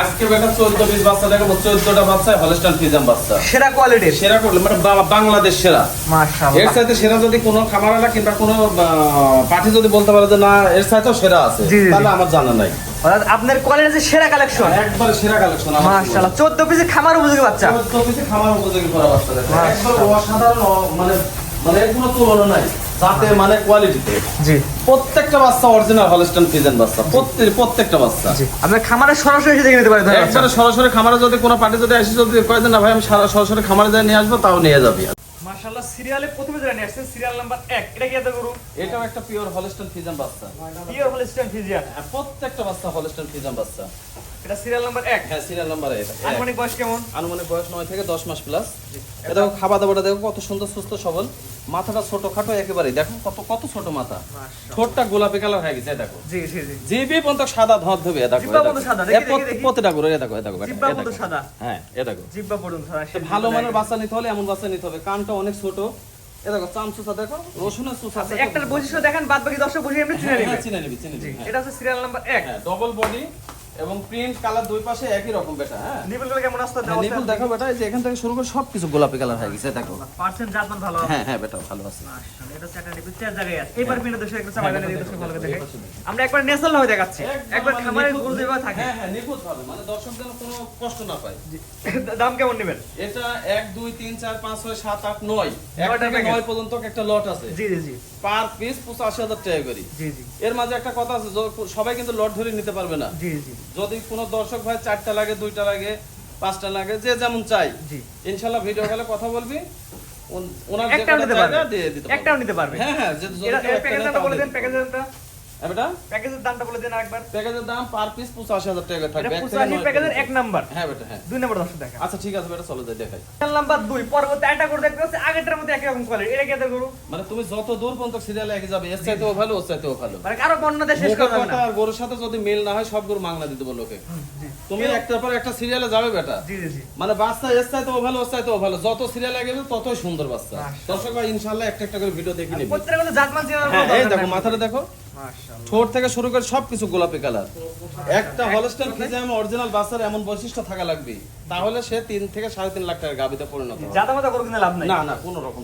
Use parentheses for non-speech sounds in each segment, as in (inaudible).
আজকে বেটা চোদ্দ পিস বাচ্চা দেখাবো। চোদ্দটা বাচ্চা হলস্টান ফিজাম বাচ্চা। সেরা কোয়ালিটির সেরা করলে মানে বাংলাদেশ সেরা। এর সাথে সেরা যদি কোনো খামারালা কিংবা কোনো পার্টি যদি বলতে পারে যে না এর সাথেও সেরা আছে। তাহলে আমার জানা নাই। আপনার কোয়ালিটির যে সেরা কালেকশন একবারে সেরা কালেকশন মাশাআল্লাহ। 14 পিসে খামার উপযোগী বাচ্চা। চোদ্দ পিসে খামার উপযোগী করা বাচ্চা একবার অসাধারণ মানে মানে কোনো তুলনা নাই। যাতে মানে কোয়ালিটিতে জি। প্রত্যেকটা বাচ্চা অরিজিনাল হলস্টান ফিজেন বাচ্চা প্রত্যেকটা বাচ্চা। জি। খামারে সরাসরি এসে দেখে নিতে পারেন একবারে সরাসরি খামারে যদি কোনো পার্টি যদি আসে যদি কয় না ভাই আমি সরাসরি খামারে যাই নিয়ে আসব তাও নিয়ে যাবি। মাশাআল্লাহ সিরিয়ালে প্রথমে যেটা নিয়ে আসছেন সিরিয়াল নাম্বার 1 এটা কি এত গরু? এটাও একটা পিওর হলস্টান ফিজেন বাচ্চা। পিওর হলিস্টিয়ান ফিজিয়ান হ্যাঁ, প্রত্যেকটা বাচ্চা হলস্টান ফিজেন বাচ্চা। এটা সিরিয়াল নাম্বার 1 হ্যাঁ সিরিয়াল নাম্বার এটা আনুমানিক বয়স কেমন? আনুমানিক বয়স নয় থেকে দশ মাস প্লাস এটা দেখো খাওয়া দাওয়াটা দেখো কত সুন্দর সুস্থ সবল। মাথাটা ছোট খাটো একেবারে দেখো কত কত ছোট মাথা। ঠোঁটটা গোলাপি কালার হয়ে গেছে দেখো। জি জি জি। জিবি পর্যন্ত সাদা ধর ধবে এ দেখো পর্যন্ত সাদা। প্রতিটা গরু এ দেখো এ দেখো বেটা, পর্যন্ত সাদা। হ্যাঁ এ দেখো। জিব্বা পড়ুন স্যার তো ভালো মানের বাচ্চা নিতে হলে এমন বাচ্চা নিতে হবে। কানটা অনেক ছোট। এ দেখো চাম চুষা দেখো রসুনের চুষা আচ্ছা একটার বৈশিষ্ট্য দেখেন বাদ বাকি দর্শক বুঝে এমনি চিনে নেবে। চিনে নিবি চিনে নিবি হ্যাঁ। এটা হচ্ছে সিরিয়াল নাম্বার 1 হ্যাঁ ডবল বডি এবং প্রিন্ট কালার দুই পাশে একই রকম বেটা হ্যাঁ? কেমন আসতে হ্যাঁ, নিপুল দেখো বেটা এই যে এখান থেকে শুরু করে সবকিছু গোলাপি কালার হয়ে গেছে দেখো। পার্সেন্ট জাতমান ভালো হ্যাঁ হ্যাঁ বেটা ভালো আছে। এটা একটা নিবল চার জায়গায় আছে। এবার একটু চাপা দেন দর্শক ভালো দেখে। আমরা একবার হয়ে দেখাচ্ছি। একবার মানে খামারের নিখুঁত- থাকে। হ্যাঁ হ্যাঁ ভাবে মানে দর্শক যেন কোনো কষ্ট না পায়। দাম কেমন নেবেন? এটা এক দুই তিন চার পাঁচ ছয় সাত আট নয়। এক থেকে packet। নয় পর্যন্ত একটা লট আছে। জি জি জি। পার পিস পঁচাশি হাজার টাকা করি। জি জি। এর মাঝে একটা কথা আছে সবাই কিন্তু লট ধরে নিতে পারবে না। জি জি। যদি কোনো দর্শক ভাই চারটা লাগে দুইটা লাগে পাঁচটা লাগে যে যেমন চাই জি। ইনশাল্লাহ ভিডিও কলে কথা বলবি ওনার যে একটাও নিতে পারবে। দিয়ে দিতে পারবে। একটাও নিতে পারবে। হ্যাঁ হ্যাঁ যে একটা তাও বলে দেন দিতে হ্যাঁ বেটা? প্যাকেজের দামটা বলে দেন আরেকবার। প্যাকেজের দাম পার পিস পঁচাশি হাজার টাকা থাকবে। এক থেকে পঁচাশি নয় প্যাকেজের এক নাম্বার। হ্যাঁ বেটা হ্যাঁ। দুই নম্বর দর্শক দেখা। আচ্ছা ঠিক আছে বেটা চলো যাই দেখাই। নাম্বার দুই পরবর্তী একটা করে দেখতে হচ্ছে আগেরটার মধ্যে একই রকম কোয়ালিটি এটা কি গরু? মানে তুমি যত দূর পর্যন্ত সিরিয়ালে এগিয়ে যাবে এর চাইতেও ভালো ওর চাইতেও ভালো। মানে কারও শেষ না। আর গরুর সাথে যদি মিল না হয় সব গরু মাংনা দিতে লোকে। তুমি একটার পর একটা সিরিয়ালে যাবে বেটা। জি জি জি। মানে বাচ্চা এর চাইতেও ভালো ওর চাইতেও ভালো। যত সিরিয়ালে গেবে ততই সুন্দর বাচ্চা। দর্শক ভাই ইনশাল্লাহ একটা একটা করে ভিডিও দেখে নিবি। প্রত্যেকটা জাতমান চেনার এই দেখো। মাথাটা দেখো। ঠোঁট থেকে শুরু করে সবকিছু গোলাপি কালার। একটা হলস্টাইন ফিজিয়াম অরিজিনাল বাচ্চার এমন বৈশিষ্ট্য থাকা লাগবে তাহলে সে তিন থেকে সাড়ে তিন লাখ টাকার গাবিতে পরিণত হবে। মাতা গরু কিনে লাভ নাই? না না কোনো রকম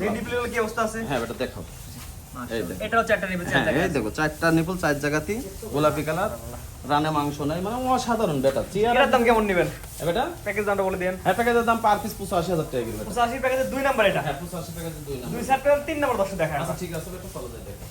কি অবস্থা আছে? হ্যাঁ এটা দেখো। এটাও চারটা নিপল চার হ্যাঁ জায়গায় এই দেখো চারটা নিপুল চার জায়গাতেই গোলাপি কালার রানে মাংস নাই মানে অসাধারণ বেটা দাম কেমন নেবেন? বেটা প্যাকেজ দামটা বলে দেন হ্যাঁ প্যাকেজের দাম পার পিস পঁচাশি হাজার টাকা কিলো পঁচাশি প্যাকেজের দুই নাম্বার এটা। হ্যাঁ পঁচাশি প্যাকেজের দুই নাম্বার দুই তিন নাম্বার দশ দেখা আচ্ছা ঠিক আছে বেটা চলো যাই দেখো।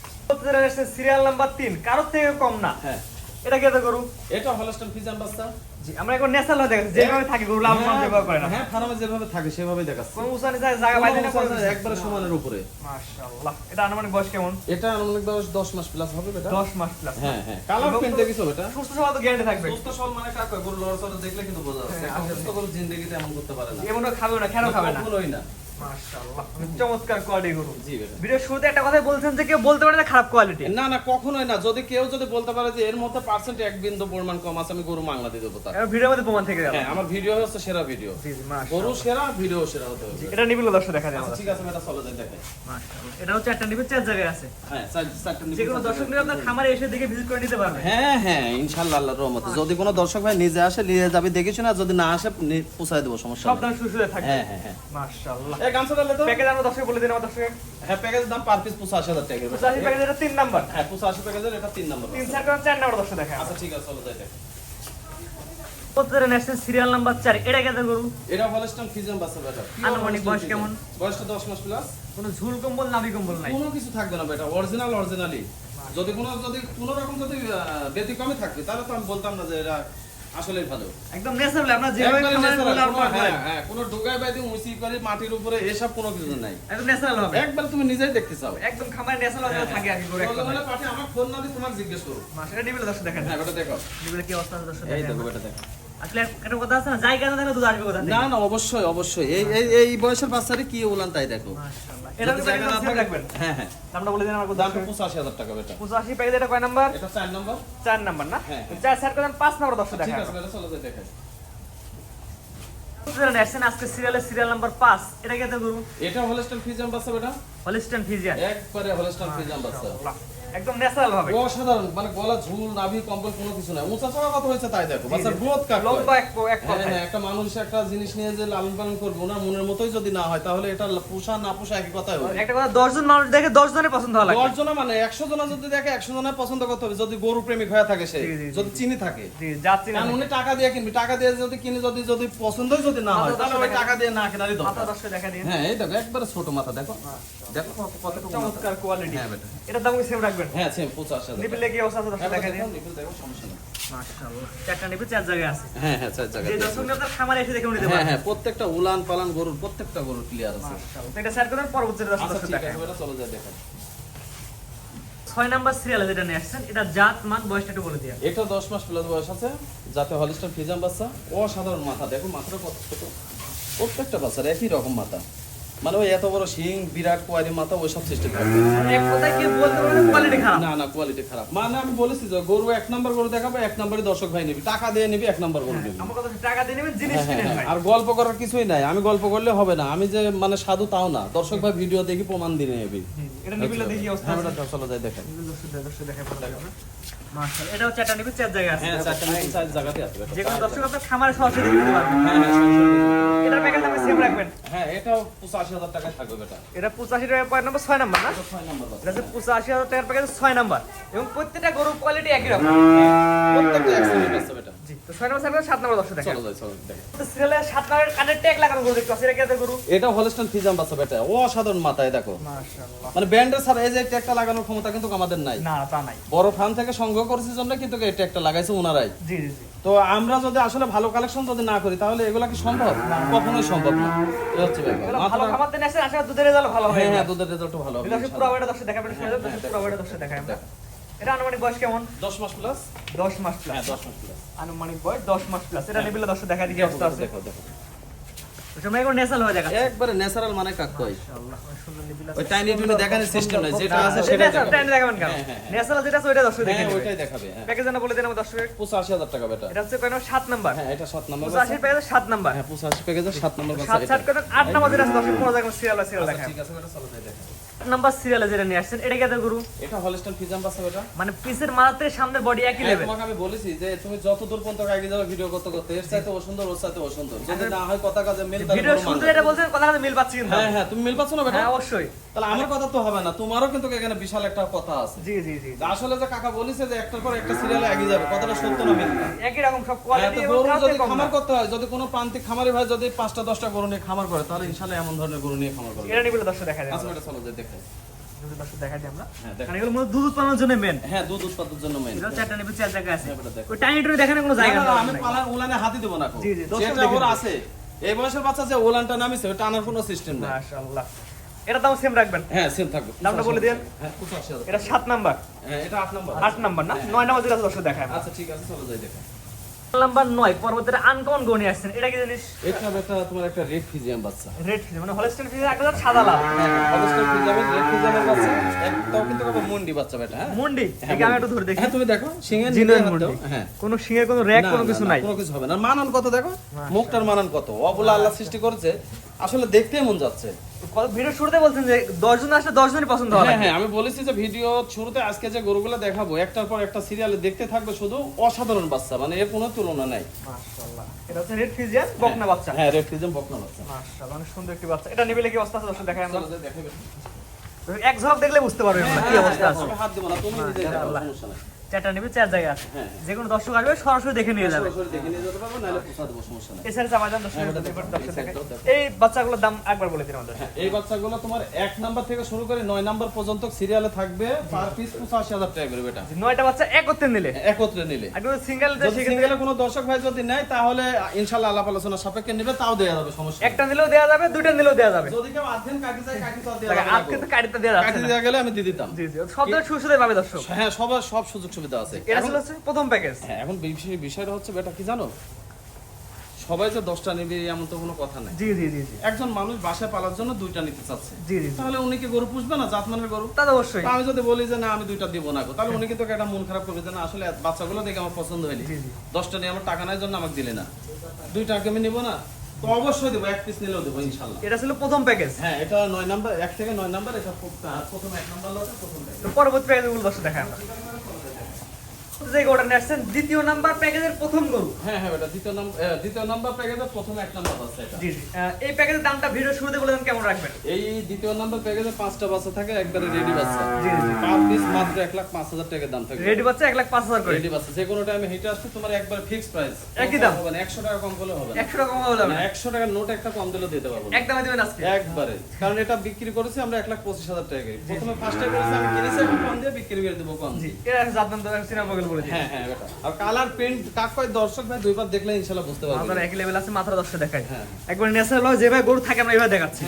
সিরিয়াল নাম্বার তিন কারোর থেকে কম না। হ্যাঁ। এটা কি গরু এটা হলস্টাইন ফিজিয়াম বাচ্চা। জি আমরা এখন ন্যাশনাল হয়ে দেখাচ্ছি যেভাবে থাকি গরু লাভ হ্যাঁ, ব্যবহার করে না। হ্যাঁ ফার্মে যেভাবে থাকে সেভাবেই দেখাচ্ছে। কোন উঁচা নিচা জায়গা বাইরে না একবারে সমানের উপরে। মাশাআল্লাহ। এটা আনুমানিক বয়স কেমন? এটা আনুমানিক দশ দশ মাস প্লাস হবে বেটা। 10 মাস প্লাস হ্যাঁ হ্যাঁ। কালার পেন দেখিছো বেটা? সুস্থ সমাজ তো গ্যারান্টি থাকবে। সুস্থ সবল মানে কাকা গরু লড়াচড়া দেখলে কিন্তু বোঝা যাচ্ছে। হ্যাঁ। সুস্থ গরু জিন্দেগিতে এমন করতে পারে না। এমনও খাবে না কেন খাবে না। কখনোই না। মাশাআল্লাহ চমৎকার কোয়ালিটি গরু। জি ভিডিও শুরুতে একটা কথা বলছেন যে কেউ বলতে পারে না খারাপ কোয়ালিটি না না কখনোই না। যদি কেউ যদি বলতে পারে যে এর মধ্যে পার্সেন্ট এক বিন্দু পরিমাণ কম আছে আমি গরু মাংলা দিয়ে দেবো তার ভিডিওর মধ্যে প্রমাণ থেকে গেল। হ্যাঁ আমার ভিডিও হচ্ছে সেরা ভিডিও। জি জি গরু সেরা ভিডিও সেরা হতে হবে। এটা নিবিল দর্শক দেখা আচ্ছা ঠিক আছে বেটা চলো যাই দেখাই। মাশাআল্লাহ। এটা হচ্ছে একটা নিবিল চার জায়গায় আছে। হ্যাঁ চার- চারটা যে কোনো দর্শক নিয়ে আপনার খামারে এসে দেখে ভিজিট করে নিতে পারবে হ্যাঁ হ্যাঁ ইনশাল্লাহ আল্লাহর রহমতে। যদি কোনো দর্শক ভাই নিজে আসে নিয়ে যাবে দেখেছি না যদি না আসে পৌঁছায় দেবো সমস্যা সব। দাম থাকবে। হ্যাঁ হ্যাঁ হ্যাঁ। মাশাআল্লাহ। এই গামছা ডালে তো? প্যাকেজ আমরা দর্শক বলে দিন আমার দর্শক হ্যাঁ প্যাকেজের দাম পার পিস পঁচাশি হাজার টাকা পঁচাশি প্যাকেজ এটা তিন নাম্বার হ্যাঁ পঁচাশি প্যাকেজের এটা তিন নম্বর তিন চার কারণ চার নাম্বার দর্শক দেখা আচ্ছা ঠিক আছে চলো যাই দেখ প্রত্যেকটা সিরিয়াল নাম্বার চার। এটা কেন গরু এটা হলস্টন ফিজিয়াম বাচ্চা বেটা। আনুমানিক বয়স কেমন? বয়সটা দশ মাস প্লাস কোনো ঝুল কম্বল নাভি কম্বল নাই? কোনো কিছু থাকবে না বেটা অরিজিনাল অরিজিনালি যদি কোনো যদি কোনো রকম যদি ব্যতিক্রমে থাকবে তাহলে তো আমি বলতাম না যে এটা আসলেই ভালো। একদম ন্যাচারাল যেভাবে হ্যাঁ, হ্যাঁ, কোনো ডোগায় বাইতে উঁচি করে মাটির উপরে এসব কোনো কিছু নাই। একদম ন্যাচারাল হবে। একবার তুমি নিজেই দেখতে চাও। একদম খামারে ন্যাচারাল থাকে কি করে হলে পাঠিয়ে আমার ফোন না দিয়ে তোমাকে জিজ্ঞেস করো। মাস দর্শক দেখেন হ্যাঁ বেটা দেখো। কি অবস্থা দর্শক এই দেখো বেটা দেখো। আসলে একটা কথা আছে না জায়গা না থাকলে দুধ আসবে কোথা না না অবশ্যই অবশ্যই। এই এই এই বয়সের বাচ্চারে কি উলান তাই দেখো। মাশাআল্লাহ। এটা জায়গা না থাকে রাখবেন। হ্যাঁ হ্যাঁ। দামটা বলে দিন আমার দামটা দামটা টাকা বেটা। পঁচাশি প্যাকেজ এটা কয় নাম্বার? এটা চার নম্বর। চার নাম্বার না? চার করেন পাঁচ নাম্বার দর্শক ঠিক আছে বেটা চলো যাই দেখাই। আজকে সিরিয়ালের সিরিয়াল নাম্বার পাঁচ। এটা কি এত গরু? এটা হলস্টাইন ফিজিয়াম বাচ্চা বেটা। হলিস্টান ফিজিয়ান একবারে বাচ্চা। একদম ন্যাচারাল ভাবে অসাধারণ মানে গলা ঝুল নাভি কম্বল কোনো কিছু নাই। উঁচা চড়া কত হয়েছে তাই দেখো। বাচ্চার গ্রোথ কাট লম্বা এক এক হ্যাঁ হ্যাঁ একটা মানুষ একটা জিনিস নিয়ে যে লালন পালন করবে ওনার মনের মতোই যদি না হয় তাহলে এটা পোষা না পোষা একই কথাই হবে। একটা কথা মানুষ দেখে দশ জনের পছন্দ হওয়া জনা মানে একশো জনা যদি দেখে একশো জনের পছন্দ করতে হবে যদি গরু প্রেমিক হয়ে থাকে সে। যদি চিনি থাকে। জি যাচ্ছি না কারণ উনি টাকা দিয়ে কিনবি। টাকা দিয়ে যদি কিনে যদি যদি পছন্দই যদি না হয় তাহলে ওই টাকা দিয়ে না কেনারই দরকার। দেখা দিন। হ্যাঁ এই দেখো একবারে ছোট মাথা দেখো। দেখো কতটুকু মাথা। চমৎকার কোয়ালিটি হ্যাঁ বেটা। এটার দাম সেম রাখবেন। হ্যাঁ সেম পঁচাশ হাজার নিপিলে আছে? দশটা হ্যাঁ, দেখা দিন দেখো, নিপিল দেখো, সমস্যা নেই। মাশাআল্লাহ। চারটা নিপে চার জায়গায় আছে। হ্যাঁ হ্যাঁ চার জায়গায় যে দর্শক আপনার খামারে এসে দেখে নিতে হ্যাঁ পারেন হ্যাঁ প্রত্যেকটা উলান পালান গরুর প্রত্যেকটা গরুর ক্লিয়ার আছে। মাশাআল্লাহ। এটা স্যার করেন পরবর্তী দর্শক আচ্ছা চলো যাই ছয় নাম্বার সিরিয়ালে যেটা নিয়ে আসছেন এটা জাত মান বয়সটা একটু বলে দিয়ে এটা দশ মাস প্লাস বয়স আছে যাতে হলিস্টার ফিজাম বাচ্চা অসাধারণ মাথা। দেখো মাথাটা কত ছোট। প্রত্যেকটা বাচ্চার একই রকম মাথা। মানে ওই এত বড় শিং বিরাট কোয়ারি মাথা ওই সব সিস্টেম মানে না না কোয়ালিটি খারাপ। মানে আমি বলেছি যে গরু এক নম্বর গরু দেখাবো এক নম্বরই দর্শক ভাই নিবি। টাকা দিয়ে নিবি এক নম্বর গরু নিবি হ্যাঁ, হ্যাঁ, আর গল্প করার কিছুই নাই। আমি গল্প করলে হবে না। আমি যে মানে সাধু তাও না। দর্শক ভাই ভিডিও দেখি প্রমাণ দিয়ে নেবি। এটা নিবিলে দেখি অবস্থা হ্যাঁ, চলো যাই দেখেন। মাশাআল্লাহ এটা হচ্ছে একটা নিবিল চার জায়গায় আছে। হ্যাঁ চারটা নিচে চার জায়গাতে আছে যে কোনো দর্শক আপনার খামারে সরাসরি দেখে পারবেন। হ্যাঁ হ্যাঁ সরাসরি। প্যাকেজ আপনি সেম রাখবেন। হ্যাঁ এটাও পঁচাশি হাজার টাকায় থাকবে বেটা। এটা পঁচাশি টাকা পয়েন্ট নাম্বার ছয় নাম্বার না? এটা ছয় নম্বর এটা হচ্ছে পঁচাশি হাজার টাকার প্যাকেজ ছয় নাম্বার এবং প্রত্যেকটা গরুর কোয়ালিটি একই রকম। প্রত্যেকটা excellent আছে বেটা। জি তো ছয় নাম্বার সাথে সাত নাম্বার দর্শক দেখেন। চলো যাই, চলো দেখেন। তো সিরিয়ালে সাত নাম্বার কানের ট্যাগ লাগানো গরু দেখতে এটা কি গরু? এটা হলস্টাইন ফিজাম বাচ্চা বেটা অসাধারণ মাথায় দেখো। মাশাআল্লাহ। মানে ব্যান্ডের ছাড়া এই যে একটা লাগানোর ক্ষমতা কিন্তু আমাদের নাই। না তা নাই। বড় ফার্ম থেকে সংগ্রহ করেছে জন্য কিন্তু এটা একটা লাগাইছে ওনারাই। জি জি জি। তো আমরা যদি আসলে ভালো কালেকশন যদি না করি তাহলে এগুলা কি সম্ভব? কখনোই সম্ভব না। এই হচ্ছে ব্যাপার। ভালো খাবার দেন আসে দুধের রেজাল্ট ভালো হয়। হ্যাঁ হ্যাঁ দুধের রেজাল্ট ভালো হবে এটা পুরো ওয়েটা দর্শক দেখাবেন পুরো ওয়েটা দর্শক দেখাই আমরা এটা আনুমানিক বয়স কেমন? দশ মাস প্লাস দশ মাস হ্যাঁ প্লাস দশ মাস প্লাস আনুমানিক বয়স দশ মাস প্লাস এটা নিবিলে দর্শক দেখা দিকে অবস্থা আছে। দেখো দেখো তোমরা এখন ন্যাচারাল হয়ে দেখা একবারে ন্যাচারাল মানে কাক কই মাশাআল্লাহ সুন্দর নিবিলে ওই টাইনি টুনি দেখানোর সিস্টেম নাই যেটা আছে সেটা সেটাই দেখাবেন কেন? হ্যাঁ, হ্যাঁ, হ্যাঁ। ন্যাচারাল যেটা আছে ওইটা দর্শক দেখে হ্যাঁ ওইটাই দেখাবে হ্যাঁ। প্যাকেজ জানা বলে দেন আমার দর্শক পঁচাশি হাজার টাকা বেটা। এটা হচ্ছে কেন সাত নাম্বার। হ্যাঁ এটা সাত নম্বর পঁচাশি প্যাকেজ সাত নাম্বার। হ্যাঁ পঁচাশি প্যাকেজের সাত নম্বর বাচ্চা সাত এটা। সাত আট নাম্বার যেটা আছে দর্শক কোনো জায়গায় সিরিয়াল সিরিয়াল আচ্ছা, ঠিক আছে বেটা চলো যাই দেখো আট নাম্বার সিরিয়ালে যেটা নিয়ে আসছেন এটা গুরু? এটা ফিজাম বেটা। মানে পিসের মাথাতে সামনের বডি একই হ্যাঁ, লেভেল তোমাকে আমি বলেছি যে তুমি যত দূর পর্যন্ত যাবে ভিডিও করতে করতে এর চাইতে ওর চাইতে যদি না হয় কথা কাজে মিল তাহলে ভিডিও এটা বলছেন কথা কথা মিল পাচ্ছি কিন্তু। হ্যাঁ হ্যাঁ তুমি মিল পাচ্ছ না বেটা? হ্যাঁ অবশ্যই। তাহলে আমার কথা তো হবে না তোমারও কিন্তু এখানে বিশাল একটা কথা আছে। জি জি জি আসলে যে কাকা বলেছে যে একটার পর একটা সিরিয়ালে এগিয়ে যাবে কথাটা সত্য না মিথ্যা? একই রকম সব হ্যাঁ, কোয়ালিটি এবং গরু যদি খামার করতে হয় যদি কোনো প্রান্তিক খামারি ভাই যদি পাঁচটা দশটা গরু নিয়ে খামার করে তাহলে ইনশাল্লাহ এমন ধরনের গরু নিয়ে খামার করবে এটা দর্শক দেখা যায় আচ্ছা বেটা চলো যাই দেখে দর্শক দেখা যায় আমরা। হ্যাঁ কারণ এগুলো মূলত দুধ উৎপাদনের জন্য মেন হ্যাঁ দুধ উৎপাদনের জন্য মেন এটা চারটা নিবি চার জায়গা আছে। হ্যাঁ, বেটা, দেখো। ওই টাইনি টুনি দেখানোর কোনো জায়গা না, না, আমি পালার উলানে হাতই দেবো না জি, জি, যেটা ওর আছে এই বয়সের বাচ্চা যে উলানটা নামিছে ওটা আনার কোনো সিস্টেম নাই। মাশাআল্লাহ। এটা দাম সেম রাখবেন? হ্যাঁ সেম থাকবে। দামটা বলে দিন। এটা সাত নাম্বার। হ্যাঁ এটা আট নম্বর। আট নাম্বার না? নয় নাম্বার যেটা দেখায় আচ্ছা ঠিক আছে চলো যাই দেখো। নাম্বার নয় পরবর্তীতে আনকমন গনি আসছেন। এটা কি জিনিস? এটা একটা তোমার একটা রেড ফিজিয়াম বাচ্চা। রেড ফিজ মানে সাদা লাল। হ্যাঁ অবশ্যই রেড ফিজিয়ামের বাচ্চা। একটাও কিন্তু আবার মুন্ডি বাচ্চা বেটা হ্যাঁ? মুন্ডি? হ্যাঁ, আমি একটু ধরে দেখি। হ্যাঁ তুমি দেখো সিংহের জিনের মুন্ডি। হ্যাঁ। কোনো কোনো র‍্যাক কোনো কিছু নাই। কোনো কিছু হবে না। মানান কত দেখো? মুখটার মানান কত? অবলা আল্লাহ সৃষ্টি করেছে। আসলে দেখতে মন যাচ্ছে। ভিডিও শুরুতে বলছেন যে 10 জন আসলে 10 জনই পছন্দ হবে হ্যাঁ হ্যাঁ আমি বলেছি যে ভিডিও শুরুতে আজকে যে গরুগুলো দেখাবো একটার পর একটা সিরিয়ালে দেখতে থাকবে শুধু অসাধারণ বাচ্চা মানে এর কোনো তুলনা নাই। মাশাআল্লাহ। এটা হচ্ছে রেড ফিজিয়ান বকনা বাচ্চা। হ্যাঁ রেড ফিজিয়াম বকনা বাচ্চা। মাশাআল্লাহ অনেক সুন্দর একটি বাচ্চা। এটা নিবিলে কি অবস্থা আছে? দর্শক দেখাই আমরা। চলো এক ঝলক দেখলে বুঝতে পারবেন কি অবস্থা আছে। হাত দেবো না তুমি নিজে দেখো, সমস্যা নাই। চারটা নিবে চার জায়গা আছে। হ্যাঁ। যে কোনো দর্শক আসবে সরাসরি দেখে নিয়ে যাবে। এছাড়া হ্যাঁ, এই বাচ্চাগুলোর দাম একবার বলে দিন আমাদের। হ্যাঁ, এই বাচ্চাগুলো তোমার এক নাম্বার থেকে শুরু করে নয় নাম্বার পর্যন্ত সিরিয়ালে থাকবে পার পিস পঁচাশি হাজার টাকা করে বেটা। নয়টা বাচ্চা একত্রে নিলে। একত্রে নিলে। সিঙ্গেল সিঙ্গেলে কোনো দর্শক ভাই যদি নেয় তাহলে ইনশাল্লাহ আলাপ আলোচনা সাপেক্ষে নেবে তাও দেওয়া যাবে সমস্যা একটা নিলেও দেওয়া যাবে দুইটা নিলেও দেওয়া যাবে। যদি কেউ আধেন কাটি চাই কাটি তো দেওয়া যাবে। আজকে তো কাটিতে দেওয়া কাটি দেওয়া গেলে আমি দিয়ে দিতাম। জি জি সব সুবিধা পাবে দর্শক। হ্যাঁ সবার সব সুযোগ সুবিধা আছে। এটা ছিল প্রথম প্যাকেজ হ্যাঁ এখন বিষয়- বিষয়টা হচ্ছে বেটা কি জানো? সবাই যে দশটা নেবে এমন তো কোনো কথা নাই। জি জি জি একজন মানুষ বাসায় পালার জন্য দুইটা নিতে চাচ্ছে। জি জি। তাহলে উনি কি গরু পুষবে না জাতমানের গরু? তা তো অবশ্যই। আমি যদি বলি যে না আমি দুইটা দিব না গো, তাহলে উনি কিন্তু একটা মন খারাপ করবে যে না আসলে বাচ্চাগুলো দেখে আমার পছন্দ হয়নি। জি, জি। দশটা নিয়ে আমার টাকা নেওয়ার জন্য আমাকে দিলে না। দুইটা আমি নিব না তো অবশ্যই দেবো এক পিস নিলেও দেবো ইনশাল্লাহ। এটা ছিল প্রথম প্যাকেজ হ্যাঁ এটা নয় নাম্বার এক থেকে নয় নাম্বার এটা প্রথম এক নাম্বার লটে প্রথম পরবর্তী দেখাই আমরা। যে গরুটা নিয়ে আসছেন দ্বিতীয় নাম্বার প্যাকেজের প্রথম গরু। হ্যাঁ হ্যাঁ এটা দ্বিতীয় নাম্বার দ্বিতীয় নাম্বার প্যাকেজের প্রথম এক নাম্বার বাচ্চা এটা। জি জি। এই প্যাকেজের দামটা ভিডিও শুরুতে বলে দেন কেমন রাখবেন? এই দ্বিতীয় নাম্বার প্যাকেজে পাঁচটা বাচ্চা থাকে একবারে রেডি বাচ্চা। জি জি। পার পিস মাত্র এক লাখ পাঁচ হাজার টাকার দাম থাকে রেডি বাচ্চা এক লাখ পাঁচ হাজার করে। রেডি বাচ্চা। যে কোনো টাইমে হিটে আসছে তোমার একবার ফিক্স প্রাইস একই দাম? হবে না একশো টাকা কম করলে হবে না। একশো টাকা কম হবে না। একশো টাকার নোট একটা কম দিলে দিতে পারব না। একদমই দেবেন আজকে। একবারে। কারণ এটা বিক্রি করেছি আমরা এক লাখ পঁচিশ হাজার টাকা প্রথমে ফার্স্টে করেছি আমি কিনেছি এখন কম দিয়ে বিক্রি করে দেবো কম। জি। এটা জাতমান দাদা সিনেমা বলে হ্যাঁ হ্যাঁ এটা আর কালার প্রিন্ট কাক কয় দর্শক ভাই দুইবার দেখলে ইনশাল্লাহ বুঝতে পারবে। আমাদের একই লেভেল আছে মাত্র দশটা দেখাই। একবার ন্যাচারাল হয় যেভাবে গরু থাকে আমরা এইভাবে দেখাচ্ছি।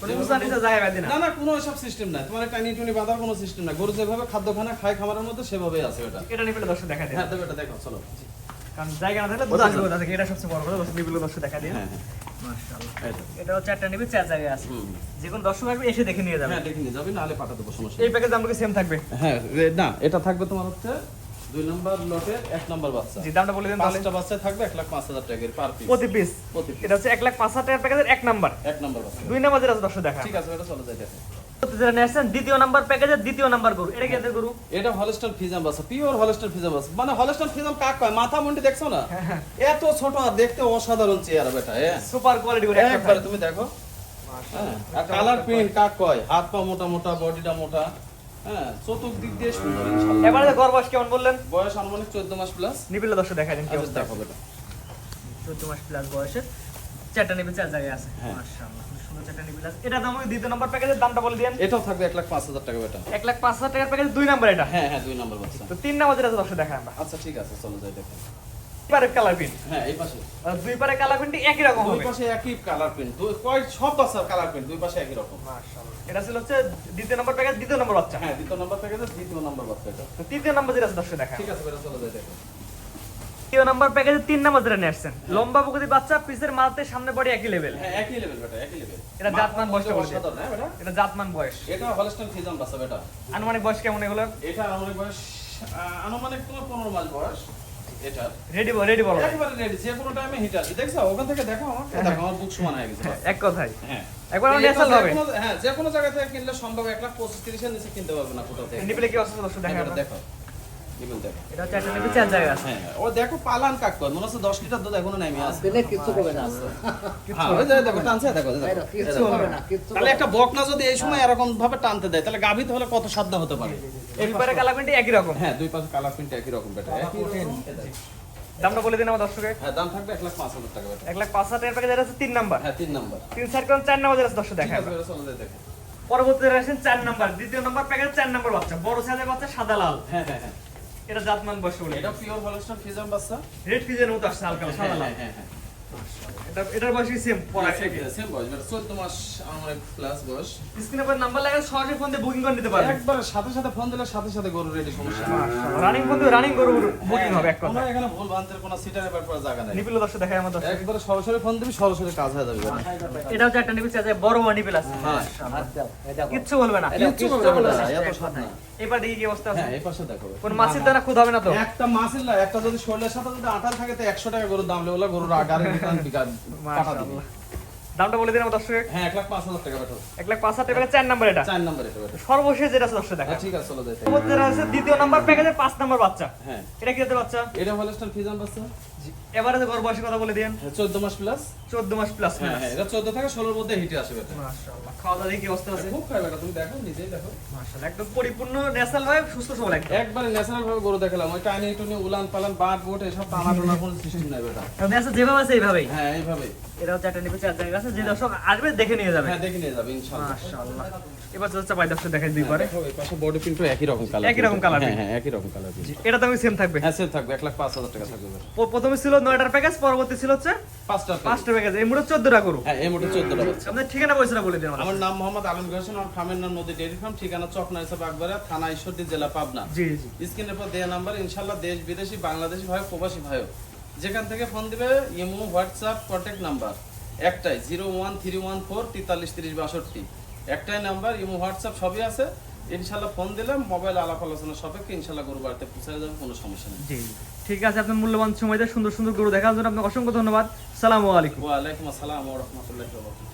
কোনো বুঝা নিচে যায় বাদি না না না কোনো এসব সিস্টেম নাই। তোমার টানি টুনি বাঁধার কোনো সিস্টেম নাই। গরু যেভাবে খাদ্য খায় খামারের মধ্যে সেভাবেই আছে ওটা। এটা নিপিলে দর্শক দেখা দিই হ্যাঁ দেবে এটা দেখো চলো। কারণ জায়গা না থাকলে বোঝা আসবে থাকে এটা সবচেয়ে বড় কথা দর্শক নিপিলে দর্শক দেখা দিই হ্যাঁ মাশাআল্লাহ। এই তো। এটা হচ্ছে একটা নিবি চার জায়গায় আছে। যে কোনো দর্শক আসবে এসে দেখে নিয়ে যাবে। হ্যাঁ দেখে নিয়ে যাবি নাহলে পাঠা দেবো সমস্যা এই প্যাকেজ সেম থাকবে? হ্যাঁ না এটা থাকবে তোমার হচ্ছে দুই নম্বর লটের এক নম্বর বাচ্চা। জি দামটা বলে দেন তাহলে। পাঁচটা বাচ্চা থাকবে লাখ পার পিস প্রতি পিস প্রতি। এটা হচ্ছে লাখ পাঁচ হাজার টাকার প্যাকেজের এক নাম্বার। এক নম্বর বাচ্চা। দুই নাম্বার যেটা আছে দেখা। ঠিক আছে এটা চলে যায় দেখো। যেটা নিয়ে দ্বিতীয় নাম্বার প্যাকেজের দ্বিতীয় নাম্বার গরু। এটা কি গরু? এটা হলস্টার ফিজাম বাচ্চা পিওর হলস্টার ফিজাম বাচ্চা। মানে হলস্টার ফিজাম কাক কয়? মাথা মুন্ডি দেখছ না? এত ছোট আর দেখতে অসাধারণ চেয়ার বেটা হ্যাঁ সুপার কোয়ালিটি গরু তুমি দেখো। হ্যাঁ আর কালার প্রিন্ট কাক কয়? হাত পা মোটা মোটা বডিটা মোটা। হ্যাঁ চতুর্দিক দিয়ে সুন্দর ইনশাআল্লাহ। এবারে গড় বয়স কেমন বললেন? বয়স আনুমানিক 14 মাস প্লাস নিপিলে দর্শক দেখা দিন কি আচ্ছা অবস্থা? দেখো বেটা চোদ্দ মাস প্লাস বয়সে। চারটা নিপিল চার জায়গায় আছে। হ্যাঁ। মাশাআল্লাহ খুব সুন্দর চারটা নিপিল আছে। এটা দাম ওই দ্বিতীয় নাম্বার প্যাকেজের দামটা বলে দিন এটাও থাকবে এক লাখ পাঁচ হাজার টাকা বেটা। এক লাখ পাঁচ হাজার টাকার প্যাকেজ দুই নাম্বার এটা? হ্যাঁ হ্যাঁ দুই নম্বর বাচ্চা তো তিন নাম্বার যেটা দেখা আমরা। আচ্ছা ঠিক আছে চলো যাই দেখো। পারে কালার প্রিন্ট হ্যাঁ এই পাশে। দুই পারে কালার প্রিন্ট একই রকম দুই পাশে একই কালার প্রিন্ট দুই কয় সব বাচ্চার কালার প্রিন্ট দুই পাশে একই রকম। মাশাআল্লাহ। এটা ছিল হচ্ছে দ্বিতীয় নাম্বার প্যাকেজ দ্বিতীয় নাম্বার বাচ্চা। হ্যাঁ দ্বিতীয় নম্বর থেকে দ্বিতীয় নম্বর বাচ্চা এটা। তৃতীয় নাম্বার যেটা আছে দর্শক দেখা ঠিক আছে বেটা চলো দেখো। তৃতীয় নাম্বার প্যাকেজে তিন নাম্বার যেটা নিয়ে আসছেন। লম্বা বুকুতি বাচ্চা পিসের মালতে সামনে বডি একই লেভেল হ্যাঁ একই লেভেল বেটা একই লেভেল এটা জাতমান বয়সটা বলে দিন। অসাধারণ হ্যাঁ এটা জাতমান বয়স। এটা হলস্টাইন ফিজাম বাচ্চা বেটা। আনুমানিক বয়স কেমন এগুলো? এটা আনুমানিক বয়স আনুমানিক তোমার পনেরো মাস বয়স। এটা রেডি রেডি বলো। একেবারে রেডি যে কোনো টাইমে হিট আসবে দেখছ ওখান থেকে দেখো আমার। দেখো আমার বুক সমান হয়ে গেছে এক কথাই হ্যাঁ। একবার আমার ন্যাচারাল হবে। হ্যাঁ যে কোনো জায়গা থেকে কিনলে সম্ভব এক লাখ পঁচিশ তিরিশের নিচে কিনতে পারবে না কোথাও থেকে। নিপিলে কি অবস্থা দেখা হ্যাঁ, দেখো দেখো। এটা হচ্ছে একটা নিপি চার আছে। হ্যাঁ ও দেখো পালান কাক কয় মনে হচ্ছে দশ লিটার দুধ এখনও নেমে আছে পেলে কিচ্ছু করবে না। হ্যাঁ, ওই দেখো টানছে দেখো এই হবে না কিচ্ছু তাহলে একটা বকনা যদি এই সময় এরকম ভাবে টানতে দেয় তাহলে গাভীতে হলে কত সাধ্য হতে পারে? এই পারে কালার একই রকম। হ্যাঁ দুই পাশে কালার একই রকম বেটা একই রকম। এই দেখো। দামটা বলে দিন আমার দর্শকে হ্যাঁ দাম থাকবে এক লাখ পাঁচ হাজার টাকা বেটা। এক লাখ পাঁচ হাজার টাকার প্যাকেজ আছে তিন নাম্বার। হ্যাঁ তিন নাম্বার। তিন চার কারণ চার নাম্বার যেটা আছে দর্শক ঠিক দেখা আছে বেটা চলে যায় দেখো। পরবর্তী আসেন চার নাম্বার। দ্বিতীয় নাম্বার প্যাকেজ চার নাম্বার বাচ্চা। বড় সাইজের বাচ্চা সাদা লাল। হ্যাঁ হ্যাঁ হ্যাঁ। এটা জাতমান বসে এটা পিওর হলস্টার ফিজাম বাচ্চা। রেড ফিজের মতো আসছে হালকা হ্যাঁ হ্যাঁ হ্যাঁ এটা এটার বয়স সেম সেম বয়স বেটা চোদ্দ মাস আমার প্লাস বয়স। স্ক্রিনে পর নাম্বার লাগে সরাসরি ফোন দিয়ে বুকিং করে নিতে পারবেন একবার সাথে সাথে ফোন দিলে সাথে সাথে গরু রেডি সমস্যা রানিং ফোন দিয়ে রানিং করব বুকিং হবে এক কথা এখানে ভুল ভ্রান্তের কোনো সিটারের ব্যাপার জায়গা নেই। নিপিল দর্শক দেখায় আমার দর্শক। সরাসরি ফোন দিবি সরাসরি কাজ হয়ে যাবে। এটা হচ্ছে একটা নিপিল বড় নিপিল আছে। কিচ্ছু বলবে না। কিচ্ছু বলবে। এত এবার দেখি কি অবস্থা আছে। হ্যাঁ এই পাশে দেখো। কোন মাছের দানা খুদ হবে না তো? একটা মাছের না একটা যদি শরীরের সাথে যদি আটার থাকে তো একশো টাকা গরুর দাম লেগে গরুর আগারে দামটা বলে দিন আমার দর্শক হ্যাঁ এক লাখ পাঁচ হাজার টাকা বেটা এক লাখ পাঁচ হাজার টাকা চার নাম্বার এটা। চার নাম্বার এটা সর্বশেষ যেটা আছে দর্শক দেখা। হ্যাঁ, ঠিক আছে চলো যেটা আছে দ্বিতীয় নাম্বার প্যাকেজে পাঁচ নাম্বার বাচ্চা। হ্যাঁ। এটা কি বাচ্চা? এটা ফিজাম বাচ্চা। এবারে ঘর কথা বলে দিন। হ্যাঁ মাস প্লাস চোদ্দ মাস প্লাস হ্যাঁ হ্যাঁ এটা চোদ্দ থেকে ষোলোর মধ্যে হিটে আসবে মাশাআল্লাহ খাওয়া দাওয়া কি অবস্থা আছে? খুব খাই বেটা তুমি দেখো নিজেই দেখো। মাশাআল্লাহ একদম পরিপূর্ণ ন্যাচারাল ভাবে সুস্থ সবল একদম। একবারে ন্যাচারাল ভাবে গরু দেখালাম ওই টাইনি টুনি উলান পালান বাট বুট এসব টানা (laughs) টানা কোনো সিস্টেম নাই বেটা। যেভাবে আছে এইভাবেই। হ্যাঁ এইভাবে হচ্ছে একটা চার জায়গা আছে। যে দর্শক আসবে দেখে নিয়ে যাবে। হ্যাঁ দেখে নিয়ে যাবে ইনশাআল্লাহ মাশাআল্লাহ। এবার দর্শক দেখাই দুই পারে। পাশে বডি প্রিন্টও একই রকম কালার একই রকম colour হ্যাঁ হ্যাঁ একই রকম কালার এটা তো আমি সেম থাকবে। হ্যাঁ সেম থাকবে এক লাখ পাঁচ হাজার টাকা থাকবে প্রথমে ছিল প্যাকেজ পরবর্তী ছিল হচ্ছে। পাঁচটা প্যাকেজ এই মুহূর্তে চোদ্দটা করু হ্যাঁ এই মোটে চোদ্দটা বাচ্চা আপনার ঠিকানা পয়সাটা বলে দিন। আমার নাম মোহাম্মদ আলম হোসেন আমার ফার্মের নাম নদী ফার্ম ঠিকানা চকনা হিসাব আকবরা থানা ঈশ্বরদী জেলা পাবনা। জি জি। স্ক্রিনের পর দেয়া নাম্বার ইনশাল্লাহ দেশ বিদেশি বাংলাদেশি ভাই প্রবাসী ভাই যেখান থেকে ফোন দিবে ইমো হোয়াটসঅ্যাপ কন্ট্যাক্ট নাম্বার একটাই zero one three one four তেতাল্লিশ তিরিশ বাষট্টি। একটাই নাম্বার ইমো হোয়াটসঅ্যাপ সবই আছে। ইনশাল্লাহ ফোন দিলাম মোবাইল আলাপ আলোচনা সাপেক্ষে ইনশাল্লাহ গরু বাড়িতে পৌঁছে যাবে কোনো সমস্যা নেই। জি ঠিক আছে আপনার মূল্যবান সময় দেয় সুন্দর সুন্দর গরু দেখার জন্য আপনাকে অসংখ্য ধন্যবাদ। সালামু আলাইকুম। ওয়ালাইকুম আসসালাম রাহমাতুল্লাহি